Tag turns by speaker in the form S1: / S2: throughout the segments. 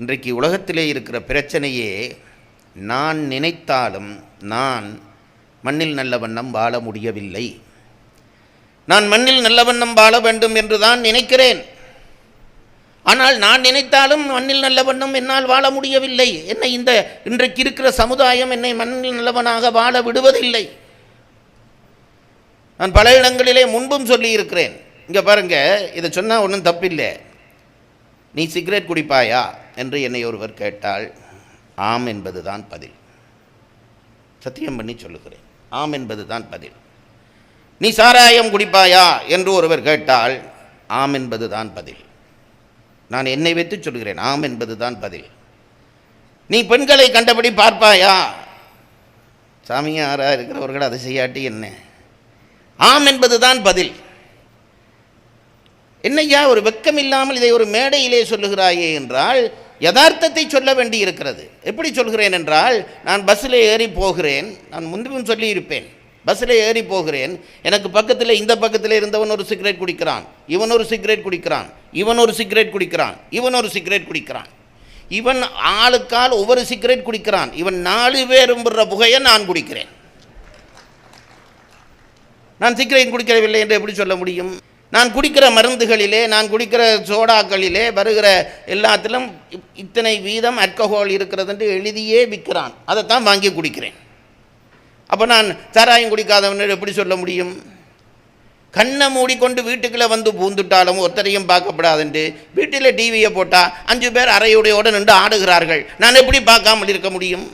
S1: இன்றைக்கு உலகத்திலே இருக்கிற பிரச்சனையே நான் நினைத்தாலும் நான் மண்ணில் நல்ல வண்ணம் வாழ முடியவில்லை. நான் மண்ணில் நல்ல வண்ணம் வாழ வேண்டும் என்று தான் நினைக்கிறேன். ஆனால் நான் நினைத்தாலும் மண்ணில் நல்ல வண்ணம் என்னால் வாழ முடியவில்லை. என்னை இந்த இன்றைக்கு இருக்கிற சமுதாயம் என்னை மண்ணில் நல்லவனாக வாழ விடுவதில்லை. நான் பல இடங்களிலே முன்பும் சொல்லியிருக்கிறேன். இங்கே பாருங்க இதை சொன்னால் ஒன்றும் தப்பில்லை. நீ சிகரெட் குடிப்பாயா? என்று என்னை ஒருவர் கேட்டால் ஆம் என்பது தான் பதில். சத்தியம் பண்ணி சொல்லுகிறேன். ஆம் என்பது தான் பதில். நீ சாராயம் குடிப்பாயா? என்று ஒருவர் கேட்டால் ஆம் என்பது தான் பதில். நான் என்னை வைத்து சொல்கிறேன் ஆம் என்பது தான் பதில். நீ பெண்களை கண்டபடி பார்ப்பாயா? சாமியாராக இருக்கிறவர்கள் அதை செய்யாட்டி என்ன? ஆம் என்பது தான் பதில். என்னையா ஒரு வெக்கம் இல்லாமல் இதை ஒரு மேடையிலே சொல்லுகிறாயே என்றால் யதார்த்தத்தை சொல்ல வேண்டி இருக்கிறது எப்படி சொல்கிறேன் என்றால் நான் பஸ்ஸில் ஏறி போகிறேன். நான் முன்பும் சொல்லியிருப்பேன். பஸ்ஸில் ஏறி போகிறேன். எனக்கு பக்கத்தில் இந்த பக்கத்தில் இருந்தவன் ஒரு சிகரெட் குடிக்கிறான். இவன் ஒரு சிகரெட் குடிக்கிறான். இவன் ஒரு சிகரெட் குடிக்கிறான். இவன் ஒரு சிகரெட் குடிக்கிறான். இவன் ஆளுக்கால் ஒவ்வொரு சிகரெட் குடிக்கிறான். இவன் நாலு பேரும் புகையை நான் குடிக்கிறேன். நான் சிகரெட் குடிக்கவில்லை என்று எப்படி சொல்ல முடியும்? நான் குடிக்கிற மருந்துகளிலே நான் குடிக்கிற சோடாக்களிலே வருகிற எல்லாத்திலும் இத்தனை வீதம் அல்கஹால் இருக்கிறது என்று எழுதியே விற்கிறான். அதைத்தான் வாங்கி குடிக்கிறேன். அப்போ நான் சாராயம் குடிக்காதவன் எப்படி சொல்ல முடியும்? கண்ணை மூடிக்கொண்டு வீட்டுக்குள்ளே வந்து பூந்துட்டாலும் ஒருத்தரையும் பார்க்கப்படாதுண்டு. வீட்டில் டிவியை போட்டால் அஞ்சு பேர் அறையுடையோடு நின்று ஆடுகிறார்கள். நான் எப்படி பார்க்காமல் இருக்க முடியும்?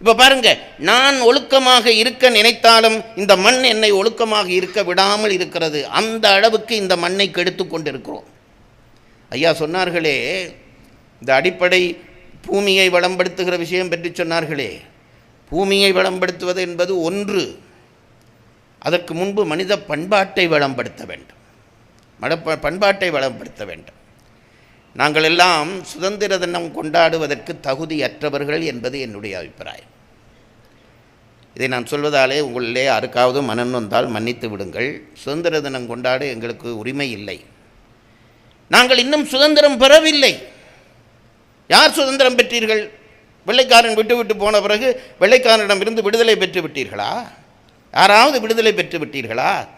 S1: இப்போ பாருங்க நான் ஒழுக்கமாக இருக்க நினைத்தாலும் இந்த மண் என்னை ஒழுக்கமாக இருக்க விடாமல் இருக்கிறது. அந்த அளவுக்கு இந்த மண்ணை கெடுத்து கொண்டிருக்கிறோம். ஐயா சொன்னார்களே இந்த அடிப்படை பூமியை வளம்படுத்துகிற விஷயம் பற்றி சொன்னார்களே. பூமியை வளம்படுத்துவது என்பது ஒன்று. அதற்கு முன்பு மனித பண்பாட்டை வளம்படுத்த வேண்டும். மட பண்பாட்டை வளம்படுத்த வேண்டும். நாங்கள் எல்லாம் சுதந்திர தினம் கொண்டாடுவதற்கு தகுதியற்றவர்கள் என்பது என்னுடைய அபிப்பிராயம். இதை நான் சொல்வதாலே உங்களிலே யாருக்காவது மனம் வந்தால் மன்னித்து விடுங்கள். சுதந்திர தினம் கொண்டாட எங்களுக்கு உரிமை இல்லை. நாங்கள் இன்னும் சுதந்திரம் பெறவில்லை. யார் சுதந்திரம் பெற்றீர்கள்? வெள்ளைக்காரன் விட்டு விட்டு போன பிறகு வெள்ளைக்காரனிடமிருந்து விடுதலை பெற்று விட்டீர்களா? யாராவது விடுதலை பெற்று விட்டீர்களா?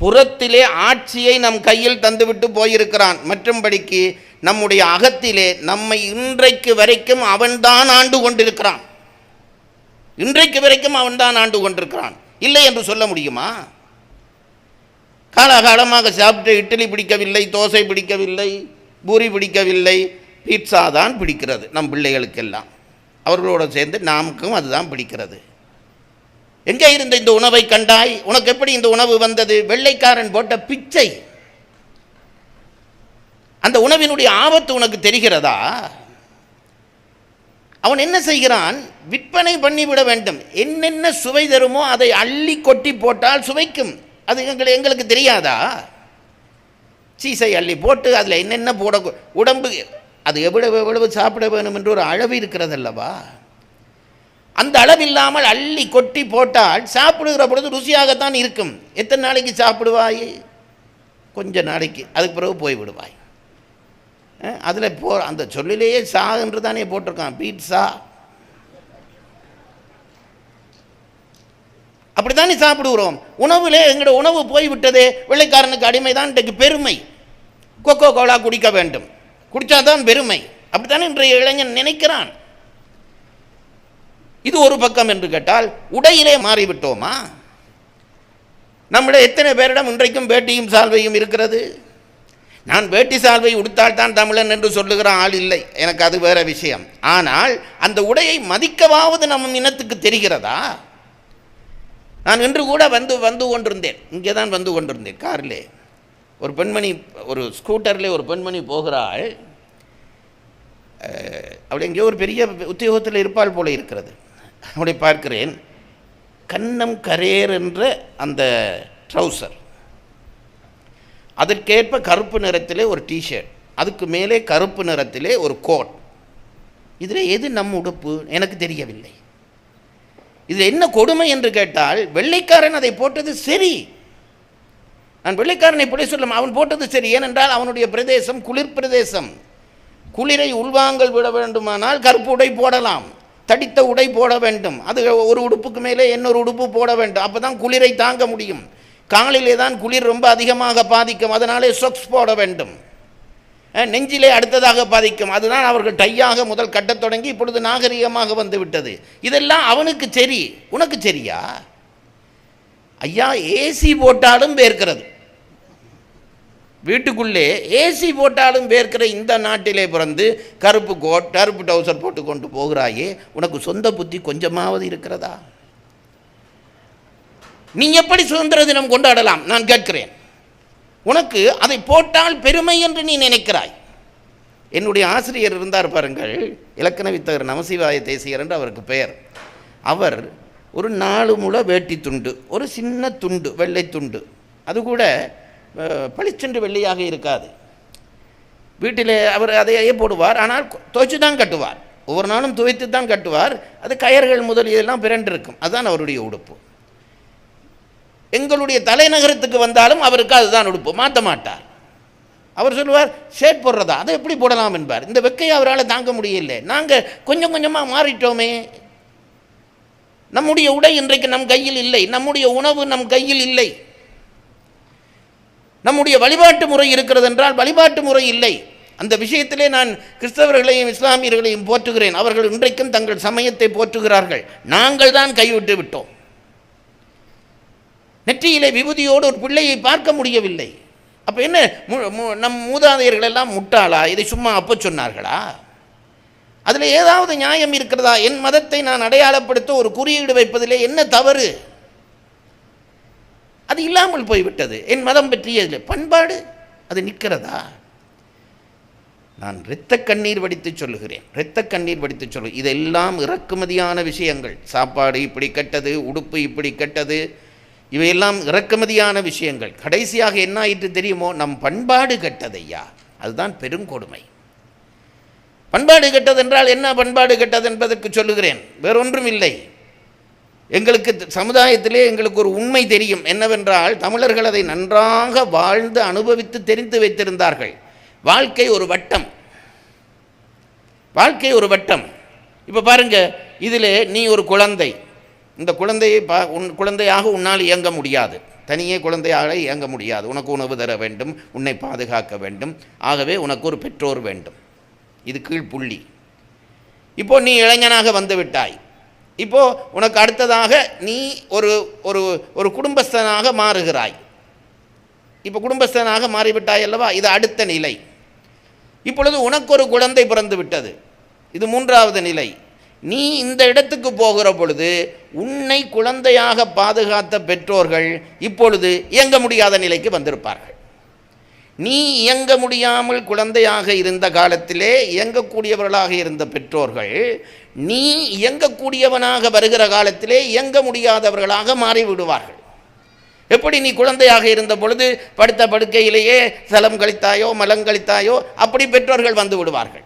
S1: புறத்திலே ஆட்சியை நம் கையில் தந்துவிட்டு போயிருக்கிறான். மற்றும்படிக்கு நம்முடைய அகத்திலே நம்மை இன்றைக்கு வரைக்கும் அவன்தான் ஆண்டு கொண்டிருக்கிறான். இன்றைக்கு வரைக்கும் அவன்தான் ஆண்டு கொண்டிருக்கிறான். இல்லை என்று சொல்ல முடியுமா? காலகாலமாக சாப்பிட்டு இட்லி பிடிக்கவில்லை தோசை பிடிக்கவில்லை பூரி பிடிக்கவில்லை பீட்சா தான் பிடிக்கிறது நம் பிள்ளைகளுக்கெல்லாம். அவர்களோடு சேர்ந்து நமக்கும் அதுதான் பிடிக்கிறது. எங்கே இருந்த இந்த உணவை கண்டாய்? உனக்கு எப்படி இந்த உணவு வந்தது? வெள்ளைக்காரன் போட்ட பிச்சை. அந்த உணவினுடைய ஆபத்து உனக்கு தெரிகிறதா? அவன் என்ன செய்கிறான்? விற்பனை பண்ணிவிட வேண்டும். என்னென்ன சுவை தருமோ அதை அள்ளி கொட்டி போட்டால் சுவைக்கும். அது எங்களை எங்களுக்கு தெரியாதா? சீசை அள்ளி போட்டு அதில் என்னென்ன போட உடம்பு அது எவ்வளவு எவ்வளவு சாப்பிட வேணும் என்று ஒரு அளவு இருக்கிறதல்லவா? அந்த அளவில்லாமல் அள்ளி கொட்டி போட்டால் சாப்பிடுகிற பொழுது ருசியாகத்தான் இருக்கும். எத்தனை நாளைக்கு சாப்பிடுவாய்? கொஞ்ச நாளைக்கு. அதுக்கு பிறகு போய் விடுவாய். அதில் போ அந்த சொல்லிலேயே சா என்று தானே போட்டிருக்கான். பீட்ஸா அப்படி தானே சாப்பிடுகிறோம். உணவுலே எங்களோட உணவு போய்விட்டதே வெள்ளைக்காரனுக்கு அடிமை தான். இன்றைக்கு பெருமை. கொக்கோ கோலா குடிக்க வேண்டும். குடித்தாதான் பெருமை. அப்படித்தானே இன்றைய இளைஞன் நினைக்கிறான். இது ஒரு பக்கம் என்று கேட்டால் உடையிலே மாறிவிட்டோமா? நம்முடைய எத்தனை பேரிடம் இன்றைக்கும் வேட்டியும் சால்வையும் இருக்கிறது? நான் வேட்டி சால்வை உடுத்தால்தான் தமிழன் என்று சொல்லுகிற ஆள் இல்லை. எனக்கு அது வேற விஷயம். ஆனால் அந்த உடையை மதிக்கவாவது நம்ம இனத்துக்கு தெரிகிறதா? நான் இன்று கூட வந்து வந்து கொண்டிருந்தேன். இங்கே தான் வந்து கொண்டிருந்தேன் காரிலே. ஒரு பெண்மணி ஒரு ஸ்கூட்டரில் ஒரு பெண்மணி போகிறாள். அப்படி எங்கேயோ ஒரு பெரிய உத்தியோகத்தில் இருப்பாள் போல இருக்கிறது. அப்படி பார்க்கிறேன். கன்னம் கரேர் என்ற அந்த ட்ரௌசர் அதற்கேற்ப கருப்பு நிறத்திலே ஒரு டிஷர்ட் அதுக்கு மேலே கருப்பு நிறத்திலே ஒரு கோட் இதில் எது நம் உடுப்பு? எனக்கு தெரியவில்லை. இதில் என்ன கொடுமை என்று கேட்டால் வெள்ளைக்காரன் அதை போட்டது சரி. நான் வெள்ளைக்காரனை இப்படி சொல்லும் அவன் போட்டது சரி. ஏனென்றால் அவனுடைய பிரதேசம் குளிர் பிரதேசம். குளிரை உள்வாங்கல் விட வேண்டுமானால் கருப்பு உடை போடலாம். தடித்த உடை போட வேண்டும். அது ஒரு உடுப்புக்கு மேலே இன்னொரு உடுப்பு போட வேண்டும். அப்போ தான் குளிரை தாங்க முடியும். காலிலே தான் குளிர் ரொம்ப அதிகமாக பாதிக்கும். அதனாலே சொக்ஸ் போட வேண்டும். நெஞ்சிலே அடுத்ததாக பாதிக்கும். அதுதான் அவர்கள் டையாக முதல் கட்டத் தொடங்கி இப்பொழுது நாகரிகமாக வந்து விட்டது. இதெல்லாம் அவனுக்கு சரி. உனக்கு சரியா? ஐயா ஏசி போட்டாலும் வேர்க்கிறது. வீட்டுக்குள்ளே ஏசி போட்டாலும் வேர்க்கிற இந்த நாட்டிலே பிறந்து கருப்பு கோட் கருப்பு டவுசர் போட்டு கொண்டு போகிறாயே உனக்கு சொந்த புத்தி கொஞ்சமாவது இருக்கிறதா? நீ எப்படி சுதந்திர தினம் கொண்டாடலாம்? நான் கேட்கிறேன். உனக்கு அதை போட்டால் பெருமை என்று நீ நினைக்கிறாய். என்னுடைய ஆசிரியர் இருந்தார் பாருங்கள் இலக்கண வித்தகர் நமசிவாய தேசியர் என்று அவருக்கு பெயர். அவர் ஒரு நாலு முழ வேட்டி துண்டு ஒரு சின்ன துண்டு வெள்ளை துண்டு அது கூட பளிச்சென்று வெள்ளையாக இருக்காது. வீட்டில் அவர் அதையே போடுவார் ஆனால் துவைச்சு தான் கட்டுவார். ஒவ்வொரு நாளும் துவைத்து தான் கட்டுவார். அது கயர்கள் முதல் இதெல்லாம் பிறண்டிருக்கும். அதுதான் அவருடைய உடுப்பு. எங்களுடைய தலைநகரத்துக்கு வந்தாலும் அவருக்கு அதுதான் உடுப்பு. மாற்ற மாட்டார். அவர் சொல்லுவார் ஷேட் போடுறதா? அதை எப்படி போடலாம்? என்பார். இந்த வெக்கையை அவரால் தாங்க முடியல நாங்கள் கொஞ்சம் கொஞ்சமாக மாறிட்டோமே. நம்முடைய உடை இன்றைக்கு நம் கையில் இல்லை. நம்முடைய உணவு நம் கையில் இல்லை. நம்முடைய வழிபாட்டு முறை இருக்கிறது என்றால் வழிபாட்டு முறை இல்லை. அந்த விஷயத்திலே நான் கிறிஸ்தவர்களையும் இஸ்லாமியர்களையும் போற்றுகிறேன். அவர்கள் இன்றைக்கும் தங்கள் சமயத்தை போற்றுகிறார்கள். நாங்கள் தான் கைவிட்டு விட்டோம். நெற்றியிலே விபூதியோடு ஒரு பிள்ளையை பார்க்க முடியவில்லை. அப்போ என்ன? நம் மூதாதையர்கள் எல்லாம் முட்டாளா? இதை சும்மா அப்போ சொன்னார்களா? அதில் ஏதாவது நியாயம் இருக்கிறதா? என் மதத்தை நான் அடையாளப்படுத்த ஒரு குறியீடு வைப்பதிலே என்ன தவறு? அது இல்லாமல் போய்விட்டது. என் மதம் பற்றியதில்லை பண்பாடு அது நிற்கிறதா? நான் இரத்த கண்ணீர் வடித்து சொல்லுகிறேன். இரத்த கண்ணீர் வடித்து சொல்லு இதெல்லாம் இறக்குமதியான விஷயங்கள். சாப்பாடு இப்படி கெட்டது உடுப்பு இப்படி கெட்டது இவையெல்லாம் இறக்குமதியான விஷயங்கள். கடைசியாக என்ன ஆயிற்று தெரியுமோ? நம் பண்பாடு கெட்டதையா? அதுதான் பெருங்கொடுமை பண்பாடு கெட்டதென்றால் என்ன பண்பாடு கெட்டது என்பதற்கு சொல்லுகிறேன். வேறொன்றும் இல்லை. எங்களுக்கு சமுதாயத்திலே எங்களுக்கு ஒரு உண்மை தெரியும். என்னவென்றால் தமிழர்கள் அதை நன்றாக வாழ்ந்து அனுபவித்து தெரிந்து வைத்திருந்தார்கள். வாழ்க்கை ஒரு வட்டம். வாழ்க்கை ஒரு வட்டம். இப்போ பாருங்க இதில் நீ ஒரு குழந்தை. இந்த குழந்தையை பா உன் குழந்தையாக உன்னால் இயங்க முடியாது. தனியே குழந்தையாக இயங்க முடியாது. உனக்கு உணவு தர வேண்டும் உன்னை பாதுகாக்க வேண்டும். ஆகவே உனக்கு ஒரு பெற்றோர் வேண்டும். இது கீழ்ப்புள்ளி. இப்போ நீ இளைஞனாக வந்துவிட்டாய் இப்போது உனக்கு அடுத்ததாக நீ ஒரு ஒரு ஒரு குடும்பஸ்தனாக மாறுகிறாய். இப்போ குடும்பஸ்தனாக மாறிவிட்டாய் அல்லவா? இது அடுத்த நிலை. இப்பொழுது உனக்கு ஒரு குழந்தை பிறந்து விட்டது இது மூன்றாவது நிலை. நீ இந்த இடத்துக்கு போகிற பொழுது உன்னை குழந்தையாக பாதுகாத்த பெற்றோர்கள் இப்பொழுது இயங்க முடியாத நிலைக்கு வந்திருப்பார்கள். நீ இயங்க முடியாமல் குழந்தையாக இருந்த காலத்திலே இயங்கக்கூடியவர்களாக இருந்த பெற்றோர்கள் நீ இயங்கக்கூடியவனாக வருகிற காலத்திலே இயங்க முடியாதவர்களாக மாறிவிடுவார்கள். எப்படி நீ குழந்தையாக இருந்த பொழுது படுத்த படுக்கையிலேயே சலம் கழித்தாயோ மலம் கழித்தாயோ அப்படி பெற்றோர்கள் வந்து விடுவார்கள்.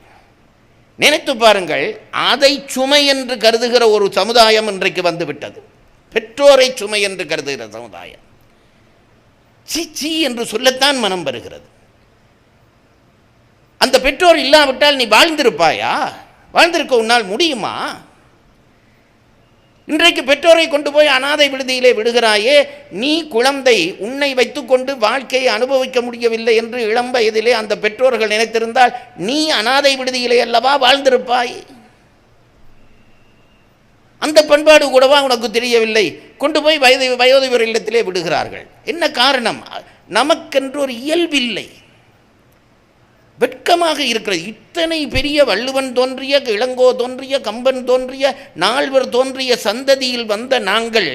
S1: நினைத்து பாருங்கள் அதை சுமை என்று கருதுகிற ஒரு சமுதாயம் இன்றைக்கு வந்துவிட்டது பெற்றோரை சுமை என்று கருதுகிற சமுதாயம். சி சி என்று சொல்லத்தான் மனம் வருகிறது. அந்த பெற்றோர் இல்லாவிட்டால் நீ வாழ்ந்திருப்பாயா? வாழ்ந்திருக்க உன்னால் முடியுமா? இன்றைக்கு பெற்றோரை கொண்டு போய் அனாதை விடுதியிலே விடுகிறாயே நீ குழந்தை உன்னை வைத்துக்கொண்டு வாழ்க்கையை அனுபவிக்க முடியவில்லை என்று இளம் வயதிலே அந்த பெற்றோர்கள் நினைத்திருந்தால் நீ அனாதை விடுதியிலே அல்லவா வாழ்ந்திருப்பாய்? அந்த பண்பாடு கூடவா உனக்கு தெரியவில்லை? கொண்டு போய் வயது வயோதிபர் இல்லத்திலே விடுகிறார்கள். என்ன காரணம்? நமக்கென்று ஒரு இயல்பில்லை. வெட்கமாக இருக்கிறது. இத்தனை பெரிய வள்ளுவன் தோன்றிய இளங்கோ தோன்றிய கம்பன் தோன்றிய நால்வர் தோன்றிய சந்ததியில் வந்த நாங்கள்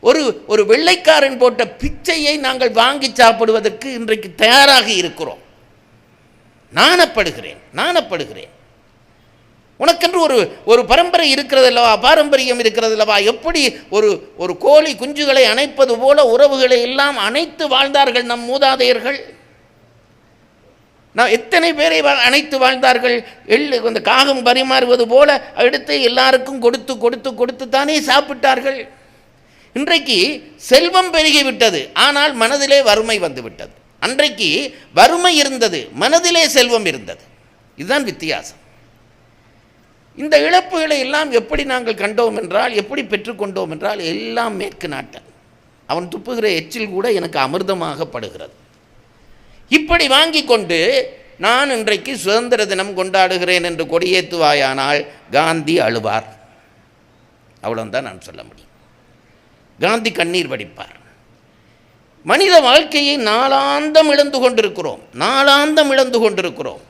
S1: ஒரு ஒரு வெள்ளைக்காரன் போட்ட பிச்சையை நாங்கள் வாங்கி சாப்பிடுவதற்கு இன்றைக்கு தயாராக இருக்கிறோம். நாணப்படுகிறேன் நாணப்படுகிறேன். உனக்கென்று ஒரு ஒரு பரம்பரை இருக்கிறது அல்லவா பாரம்பரியம் இருக்கிறது அல்லவா எப்படி ஒரு ஒரு கோழி குஞ்சுகளை அணைப்பது போல உறவுகளை எல்லாம் அணைத்து வாழ்ந்தார்கள் நம் மூதாதையர்கள்? நான் எத்தனை பேரை வா- அணைத்து வாழ்ந்தார்கள்? எள்ளு அந்த காகம் பரிமாறுவது போல எடுத்து எல்லாருக்கும் கொடுத்து கொடுத்து கொடுத்து தானே சாப்பிட்டார்கள். இன்றைக்கு செல்வம் பெருகிவிட்டது ஆனால் மனதிலே வறுமை வந்துவிட்டது. அன்றைக்கு வறுமை இருந்தது மனதிலே செல்வம் இருந்தது. இதுதான் வித்தியாசம். இந்த இழப்புகளை எல்லாம் எப்படி நாங்கள் கண்டோம் என்றால் எப்படி பெற்றுக்கொண்டோம் என்றால் எல்லாம் மேற்கு நாட்டன். அவன் துப்புகிற எச்சில் கூட எனக்கு அமிர்தமாகப்படுகிறது இப்படி வாங்கி கொண்டு நான் இன்றைக்கு சுதந்திர தினம் கொண்டாடுகிறேன் என்று கொடியேற்றுவாயானால் காந்தி அழுவார். அவ்வளோந்தான் நான் சொல்ல முடியும். காந்தி கண்ணீர் வடிப்பார். மனித வாழ்க்கையை நாளாந்தம் இழந்து கொண்டிருக்கிறோம். நாளாந்தம் இழந்து கொண்டிருக்கிறோம்.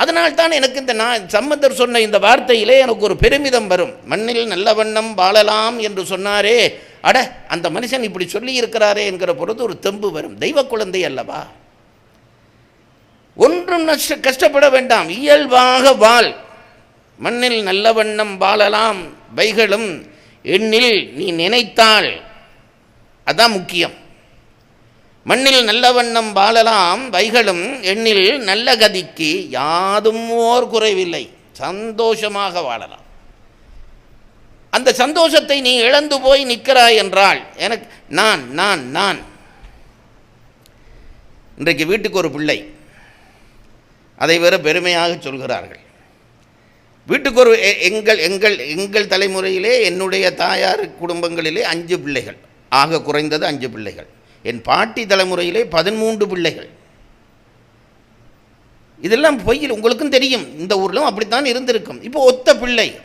S1: அதனால் தான் எனக்கு இந்த நான் சம்பந்தர் சொன்ன இந்த வார்த்தையிலே எனக்கு ஒரு பெருமிதம் வரும். மண்ணில் நல்ல வண்ணம் வாழலாம் என்று சொன்னாரே. அட அந்த மனுஷன் இப்படி சொல்லி இருக்கிறாரே என்கிற பொழுது ஒரு தெம்பு வரும். தெய்வ குழந்தை அல்லவா? ஒன்றும் நஷ்ட கஷ்டப்பட வேண்டாம். இயல்பாக வாழ். மண்ணில் நல்ல வண்ணம் வாழலாம் வைகளும் எண்ணில் நீ நினைத்தால் அதான் முக்கியம். மண்ணில் நல்ல வண்ணம் வாழலாம் வைகளும் எண்ணில் நல்ல கதிக்கு யாதும் ஓர் குறைவில்லை. சந்தோஷமாக வாழலாம். அந்த சந்தோஷத்தை நீ இழந்து போய் நிற்கிறாய் என்றால் எனக்கு நான் நான் நான். இன்றைக்கு வீட்டுக்கு ஒரு பிள்ளை. அதை வேற பெருமையாக சொல்கிறார்கள். வீட்டுக்கு ஒரு எ- எங்கள் எங்கள் எங்கள் தலைமுறையிலே என்னுடைய தாயார் குடும்பங்களிலே அஞ்சு பிள்ளைகள். ஆக குறைந்தது அஞ்சு பிள்ளைகள். என் பாட்டி தலைமுறையிலே பதிமூன்று பிள்ளைகள். இதெல்லாம் பொய்யில் உங்களுக்கும் தெரியும். இந்த ஊரிலும் அப்படித்தான் இருந்திருக்கும். இப்போ ஒத்த பிள்ளை.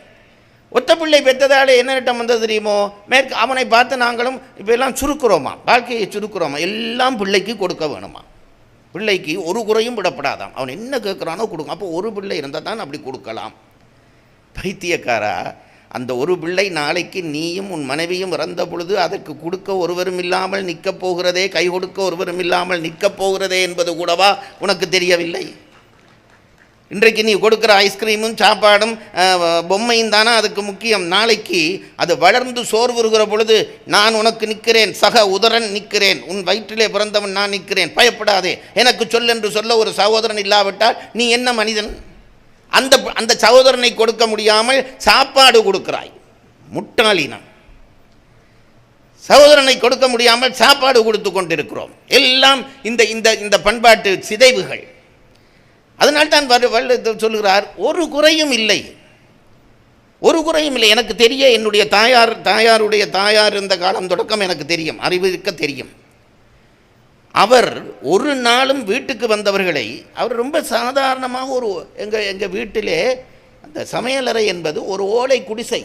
S1: ஒத்த பிள்ளை பெற்றதால என்ன நட்டம் வந்தது தெரியுமோ? மேற்கு அவனை பார்த்து நாங்களும் இப்போ எல்லாம் சுருக்குறோமா? வாழ்க்கையை சுருக்குறோமா? எல்லாம் பிள்ளைக்கு கொடுக்க வேணுமா? பிள்ளைக்கு ஒரு குறையும் விடப்படாதாம். அவன் என்ன கேட்குறானோ கொடுங்க. அப்போ ஒரு பிள்ளை இருந்தால் தான் அப்படி கொடுக்கலாம். பைத்தியக்காரா? அந்த ஒரு பிள்ளை நாளைக்கு நீயும் உன் மனைவியும் இறந்த பொழுது அதற்கு கொடுக்க ஒருவரும் இல்லாமல் நிற்கப் போகிறதே கை கொடுக்க ஒருவரும் இல்லாமல் நிற்கப் போகிறதே என்பது கூடவா? உனக்கு தெரியவில்லை. இன்றைக்கு நீ கொடுக்குற ஐஸ்கிரீமும் சாப்பாடும் பொம்மையும் தானே? அதுக்கு முக்கியம். நாளைக்கு அது வளர்ந்து சோர்வுறுகிற பொழுது நான் உனக்கு நிற்கிறேன் சக உதரன் நிற்கிறேன் உன் வயிற்றிலே பிறந்தவன் நான் நிற்கிறேன். பயப்படாதே. எனக்கு சொல் என்று சொல்ல ஒரு சகோதரன் இல்லாவிட்டால் நீ என்ன மனிதன்? அந்த அந்த சகோதரனை கொடுக்க முடியாமல் சாப்பாடு கொடுக்கிறாய். முட்டாளினம் சகோதரனை கொடுக்க முடியாமல் சாப்பாடு கொடுத்து கொண்டிருக்கிறோம். எல்லாம் இந்த இந்த இந்த பண்பாட்டு சிதைவுகள். அதனால்தான் வரு வள்ளுவர் சொல்கிறார் ஒரு குறையும் இல்லை. ஒரு குறையும் இல்லை. எனக்கு தெரிய என்னுடைய தாயார் தாயாருடைய தாயார் இருந்த காலம் தொடக்கம் எனக்கு தெரியும். அறிவு இருக்க தெரியும். அவர் ஒரு நாளும் வீட்டுக்கு வந்தவர்களை அவர் ரொம்ப சாதாரணமாக ஒரு எங்கள் எங்கள் வீட்டிலே அந்த சமையலறை என்பது ஒரு ஓலை குடிசை.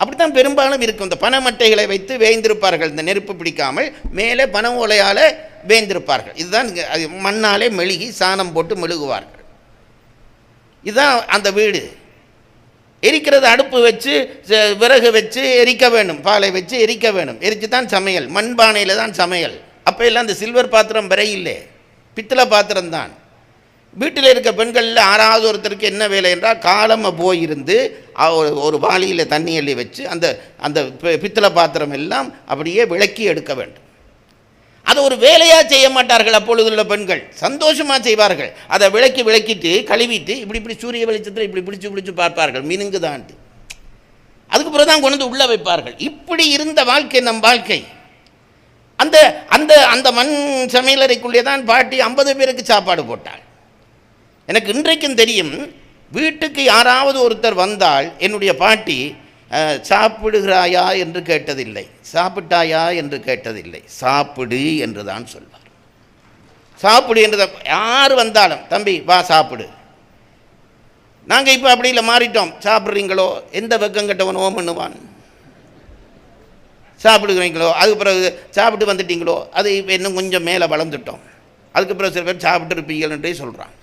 S1: அப்படித்தான் பெரும்பாலும் இருக்கும். இந்த பனைமட்டைகளை வைத்து வேய்ந்திருப்பார்கள். இந்த நெருப்பு பிடிக்காமல் மேலே பன ஓலையால் வேய்ந்திருப்பார்கள். இதுதான் அது மண்ணாலே மெழுகி சாணம் போட்டு மெழுகுவார்கள். இதுதான் அந்த வீடு. எரிக்கிறது அடுப்பு வச்சு விறகு வச்சு எரிக்க வேணும் பாலை வச்சு எரிக்க வேணும் எரித்து தான் சமையல். மண்பானையில் தான் சமையல். அப்போ எல்லாம் இந்த சில்வர் பாத்திரம் விரையில்லை பித்தளை பாத்திரம்தான் வீட்டில் இருக்க பெண்களில் ஆறாவது ஒருத்தருக்கு என்ன வேலை என்றால் காலமாக போயிருந்து ஒரு- வாளியில் தண்ணி அள்ளி வச்சு அந்த அந்த பி- பித்தளை பாத்திரம் எல்லாம் அப்படியே விளக்கி எடுக்க வேண்டும். அதை ஒரு வேலையாக செய்ய மாட்டார்கள் அப்பொழுது உள்ள பெண்கள். சந்தோஷமாக செய்வார்கள். அதை விளக்கி விளக்கிட்டு கழுவிட்டு இப்படி இப்படி சூரிய வெளிச்சத்தில் இப்படி பிடிச்சி பிடிச்சி பார்ப்பார்கள். மினுங்குதான்ட்டு. அதுக்கு பிறகு தான் கொண்டு வந்து உள்ளே வைப்பார்கள். இப்படி இருந்த வாழ்க்கை நம் வாழ்க்கை. அந்த அந்த அந்த மண் சமையலறைக்குள்ளே தான் பாட்டி ஐம்பது பேருக்கு சாப்பாடு போட்டாள். எனக்கு இன்றைக்கும் தெரியும் வீட்டுக்கு யாராவது ஒருத்தர் வந்தால் என்னுடைய பாட்டி சாப்பிடுகிறாயா என்று கேட்டதில்லை. சாப்பிட்டாயா என்று கேட்டதில்லை. சாப்பிடு என்று தான் சொல்வார். சாப்பிடு என்று தான் யார் வந்தாலும் தம்பி வா சாப்பிடு. நாங்கள் இப்போ அப்படி இல்லை மாறிட்டோம். சாப்பிட்றீங்களோ? எந்த வெக்கம் கெட்டவன் ஓம் பண்ணுவான் சாப்பிடுகிறீங்களோ அதுக்கு பிறகு சாப்பிட்டு வந்துட்டீங்களோ அது இப்போ இன்னும் கொஞ்சம் மேலே வளர்ந்துட்டோம். அதுக்கு பிறகு சில பேர் சாப்பிட்டு இருப்பீங்கன்றே சொல்கிறான்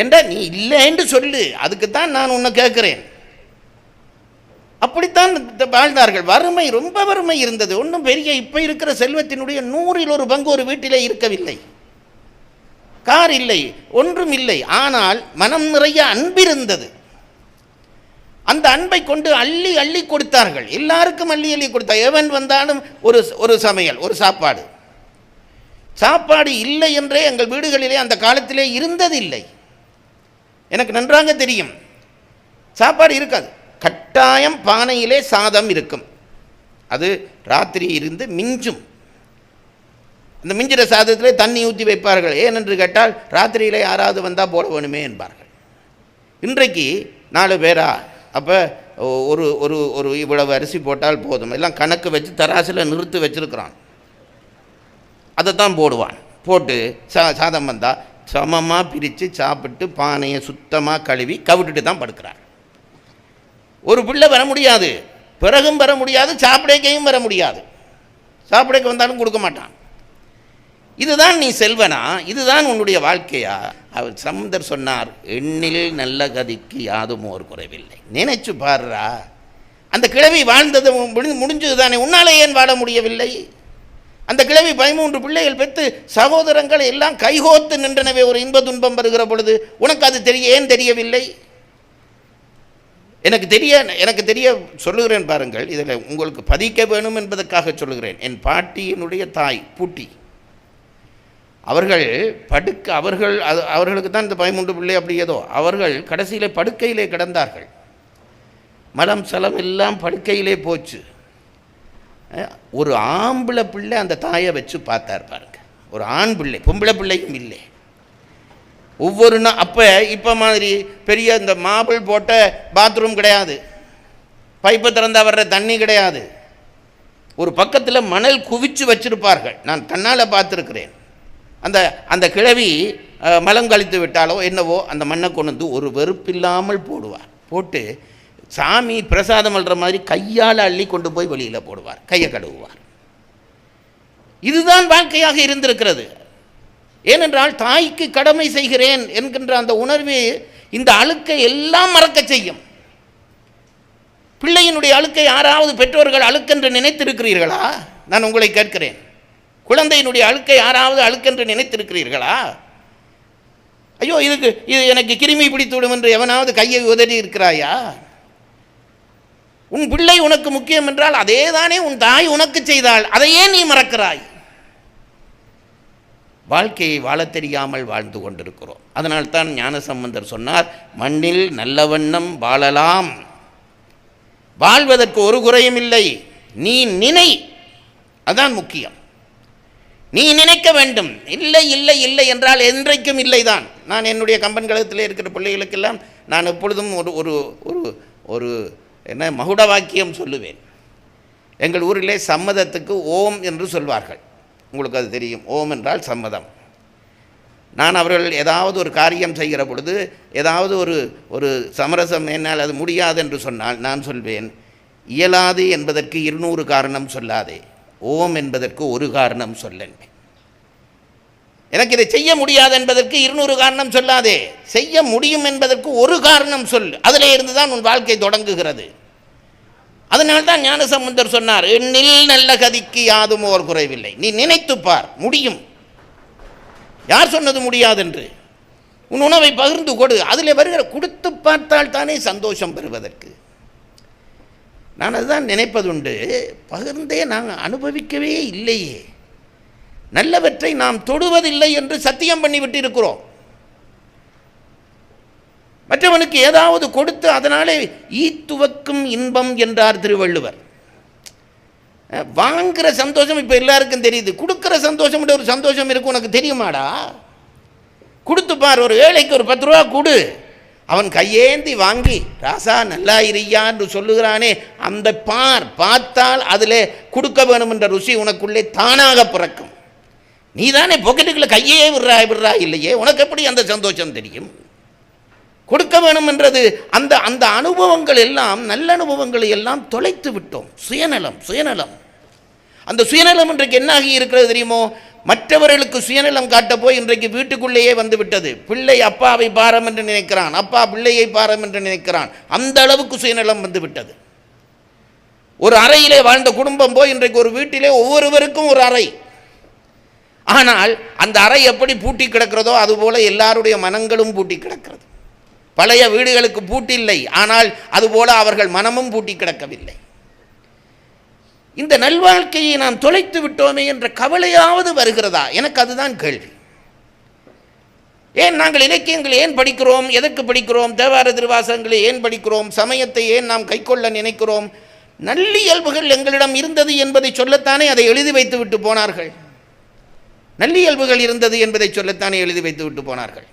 S1: ஏண்டா நீ இல்லைன்னு சொல்லு அதுக்கு தான் நான் உன்னை கேட்குறேன். அப்படித்தான் வாழ்ந்தார்கள். வறுமை ரொம்ப வறுமை இருந்தது. ஒன்றும் பெரிய இப்போ இருக்கிற செல்வத்தினுடைய நூறில் ஒரு பங்கு ஒரு வீட்டிலே இருக்கவில்லை. கார் இல்லை ஒன்றும் இல்லை. ஆனால் மனம் நிறைய அன்பிருந்தது. அந்த அன்பை கொண்டு அள்ளி அள்ளி கொடுத்தார்கள். எல்லாருக்கும் அள்ளி அள்ளி கொடுத்தார் எவன் வந்தாலும் ஒரு ஒரு சமையல் ஒரு சாப்பாடு. சாப்பாடு இல்லை என்றே எங்கள் வீடுகளிலே அந்த காலத்திலே இருந்ததில்லை. எனக்கு நன்றாக தெரியும். சாப்பாடு இருக்காது. கட்டாயம் பானையிலே சாதம் இருக்கும். அது ராத்திரி இருந்து மிஞ்சும். அந்த மிஞ்சிற சாதத்திலே தண்ணி ஊற்றி வைப்பார்கள். ஏனென்று கேட்டால் ராத்திரியில் யாராவது வந்தால் போட வேணுமே என்பார்கள். இன்றைக்கு நாலு பேரா அப்போ ஒரு ஒரு ஒரு இவ்வளவு அரிசி போட்டால் போதும். எல்லாம் கணக்கு வச்சு தராசில் நிறுத்தி வச்சிருக்கிறான். அதை தான் போடுவான். போட்டு சா சாதம் வந்தால் சமமாக பிரித்து சாப்பிட்டு பானையை சுத்தமாக கழுவி கவிட்டுட்டு தான் படுக்கிறார். ஒரு பிள்ளை வர முடியாது. பிறகும் வர முடியாது சாப்பிடக்கையும் வர முடியாது. சாப்பிடக்கு வந்தாலும் கொடுக்க மாட்டான். இதுதான் நீ செல்வனா? இதுதான் உன்னுடைய வாழ்க்கையா? அவர் சமுந்தர் சொன்னார் எண்ணில் நல்ல கதிக்கு யாதும் ஒரு குறைவில்லை. நினைச்சு பாருடா. அந்த கிழவி வாழ்ந்தது முடிஞ்சது தானே உன்னால் ஏன் வாழ முடியவில்லை? அந்த கிழவி பதிமூன்று பிள்ளைகள் பெற்று சகோதரங்கள் எல்லாம் கைகோத்து நின்றனவே ஒரு இன்ப துன்பம் வருகிற பொழுது உனக்கு அது தெரிய ஏன் தெரியவில்லை? எனக்கு தெரிய எனக்கு தெரிய சொல்லுகிறேன் பாருங்கள். இதில் உங்களுக்கு பதிக்க வேணும் என்பதற்காக சொல்லுகிறேன். என் பாட்டியினுடைய தாய் பூட்டி அவர்கள் படுக்க அவர்கள் அது அவர்களுக்கு தான் இந்த பதிமூன்று பிள்ளை அப்படி ஏதோ. அவர்கள் கடைசியிலே படுக்கையிலே கிடந்தார்கள். மலம் சலம் எல்லாம் படுக்கையிலே போச்சு. ஒரு ஆம்பளை பிள்ளை அந்த தாயை வச்சு பார்த்தார் பாருங்க. ஒரு ஆண் பிள்ளை பொம்பளை பிள்ளையும் இல்லை. ஒவ்வொரு நாள் அப்போ இப்போ மாதிரி பெரிய இந்த மாபிள் போட்ட பாத்ரூம் கிடையாது. பைப்பை திறந்தா வர்ற தண்ணி கிடையாது. ஒரு பக்கத்தில் மணல் குவிச்சு வச்சிருப்பார்கள். நான் கண்ணால் பார்த்துருக்கிறேன். அந்த அந்த கிழவி மலங்கழித்து மலம் கழித்து விட்டாலோ என்னவோ அந்த மண்ணை கொண்டு வந்து ஒரு வெறுப்பில்லாமல் போடுவார். போட்டு சாமி பிரசாதம் அள்ளுற மாதிரி கையால் அள்ளி கொண்டு போய் வெளியில் போடுவார் கையை கழுவுவார். இதுதான் வாழ்க்கையாக இருந்திருக்கிறது. ஏனென்றால் தாய்க்கு கடமை செய்கிறேன் என்கின்ற அந்த உணர்வு இந்த அழுக்கை எல்லாம் மறக்க செய்யும். பிள்ளையினுடைய அழுக்கை யாராவது பெற்றோர்கள் அழுக்கென்று நினைத்திருக்கிறீர்களா? நான் உங்களை கேட்கிறேன். குழந்தையினுடைய அழுக்கை யாராவது அழுக்கென்று நினைத்திருக்கிறீர்களா? ஐயோ இதுக்கு இது எனக்கு கிருமி பிடித்துவிடும் என்று எவனாவது கையை உதறி இருக்கிறாயா? உன் பிள்ளை உனக்கு முக்கியம் என்றால் அதே தானே உன் தாய் உனக்கு செய்தாள். அதையே நீ மறக்கிறாய். வாழ்க்கையை வாழத் தெரியாமல் வாழ்ந்து கொண்டிருக்கிறோம். அதனால்தான் ஞானசம்பந்தர் சொன்னார் மண்ணில் நல்ல வண்ணம் வாழலாம். வாழ்வதற்கு ஒரு குறையும் இல்லை. நீ நினை. அதான் முக்கியம். நீ நினைக்க வேண்டும். இல்லை இல்லை இல்லை என்றால் என்றைக்கும் இல்லைதான். நான் என்னுடைய கம்பன் கழகத்தில் இருக்கிற பிள்ளைகளுக்கெல்லாம் நான் எப்பொழுதும் ஒரு ஒரு ஒரு ஒரு என்ன மகுட வாக்கியம் சொல்லுவேன். எங்கள் ஊரிலே சம்மதத்துக்கு ஓம் என்று சொல்வார்கள். உங்களுக்கு அது தெரியும். ஓம் என்றால் சம்மதம். நான் அவர்கள் ஏதாவது ஒரு காரியம் செய்கிற பொழுது ஏதாவது ஒரு ஒரு சமரசம் என்னால் அது முடியாது என்று சொன்னால் நான் சொல்வேன் இயலாது என்பதற்கு இருநூறு காரணம் சொல்லாதே. ஓம் என்பதற்கு ஒரு காரணம் சொல்லுங்க. எனக்கு இதை செய்ய முடியாது என்பதற்கு இருநூறு காரணம் சொல்லாதே. செய்ய முடியும் என்பதற்கு ஒரு காரணம் சொல் அதில் இருந்து தான் உன் வாழ்க்கை தொடங்குகிறது. அதனால்தான் ஞானசம்பந்தர் சொன்னார் எண்ணில் நல்ல கதிக்கு யாதும் ஓர் குறைவில்லை. நீ நினைத்துப் பார் முடியும். யார் சொன்னது முடியாதென்று? உன் உணவை பகிர்ந்து கொடு. அதில் வருகிற கொடுத்து பார்த்தால் தானே சந்தோஷம் பெறுவதற்கு. நான் அதுதான் நினைப்பதுண்டு. பகிர்ந்தே நாங்கள் அனுபவிக்கவே இல்லையே. நல்லவற்றை நாம் தொடுவதில்லை என்று சத்தியம் பண்ணிவிட்டு இருக்கிறோம் மற்றவனுக்கு ஏதாவது கொடுத்து அதனாலே ஈத்துவக்கும் இன்பம் என்றார் திருவள்ளுவர். வாங்குகிற சந்தோஷம் இப்போ எல்லாருக்கும் தெரியுது. கொடுக்குற சந்தோஷம் ஒரு சந்தோஷம் இருக்கும் உனக்கு தெரியுமாடா? கொடுத்து பார் ஒரு ஏழைக்கு ஒரு பத்து ரூபா கொடு. அவன் கையேந்தி வாங்கி ராசா நல்லா இரியா என்று சொல்லுகிறானே அந்த பார் பார்த்தால் அதில் கொடுக்க வேணும் என்ற ருசி உனக்குள்ளே தானாக பிறக்கும். நீ தானே பொக்கெட்டுக்குள்ள கையே விடுறா விடுறா இல்லையே உனக்கு எப்படி அந்த சந்தோஷம் தெரியும்? கொடுக்க வேணும் என்றது அந்த அந்த அனுபவங்கள் எல்லாம் நல்ல அனுபவங்களை எல்லாம் தொலைத்து விட்டோம். சுயநலம் சுயநலம். அந்த சுயநலம் இன்றைக்கு என்ன ஆகி இருக்கிறது தெரியுமோ? மற்றவர்களுக்கு சுயநலம் காட்ட போய் இன்றைக்கு வீட்டுக்குள்ளேயே வந்து விட்டது பிள்ளை அப்பாவை பாரம் என்று நினைக்கிறான். அப்பா பிள்ளையை பாரம் என்று நினைக்கிறான். அந்த அளவுக்கு சுயநலம் வந்துவிட்டது. ஒரு அறையிலே வாழ்ந்த குடும்பம் போய் இன்றைக்கு ஒரு வீட்டிலே ஒவ்வொருவருக்கும் ஒரு அறை. ஆனால் அந்த அறை எப்படி பூட்டி கிடக்கிறதோ அதுபோல எல்லாருடைய மனங்களும் பூட்டி கிடக்கிறது. பழைய வீடுகளுக்கு பூட்டில்லை. ஆனால் அதுபோல அவர்கள் மனமும் பூட்டி கிடக்கவில்லை. இந்த நல்வாழ்க்கையை நாம் தொலைத்து விட்டோமே என்ற கவலையாவது வருகிறதா? எனக்கு அதுதான் கேள்வி. ஏன் நாங்கள் இலக்கியங்களை ஏன் படிக்கிறோம்? எதற்கு படிக்கிறோம்? தேவார திருவாசகங்களை ஏன் படிக்கிறோம்? சமயத்தை ஏன் நாம் கைக்கொள்ள நினைக்கிறோம்? நல்லியல்புகள் எங்களிடம் இருந்தது என்பதை சொல்லத்தானே அதை எழுதி வைத்து விட்டு போனார்கள் நல்லியல்புகள் இருந்தது என்பதை சொல்லத்தானே எழுதி வைத்து விட்டு போனார்கள்?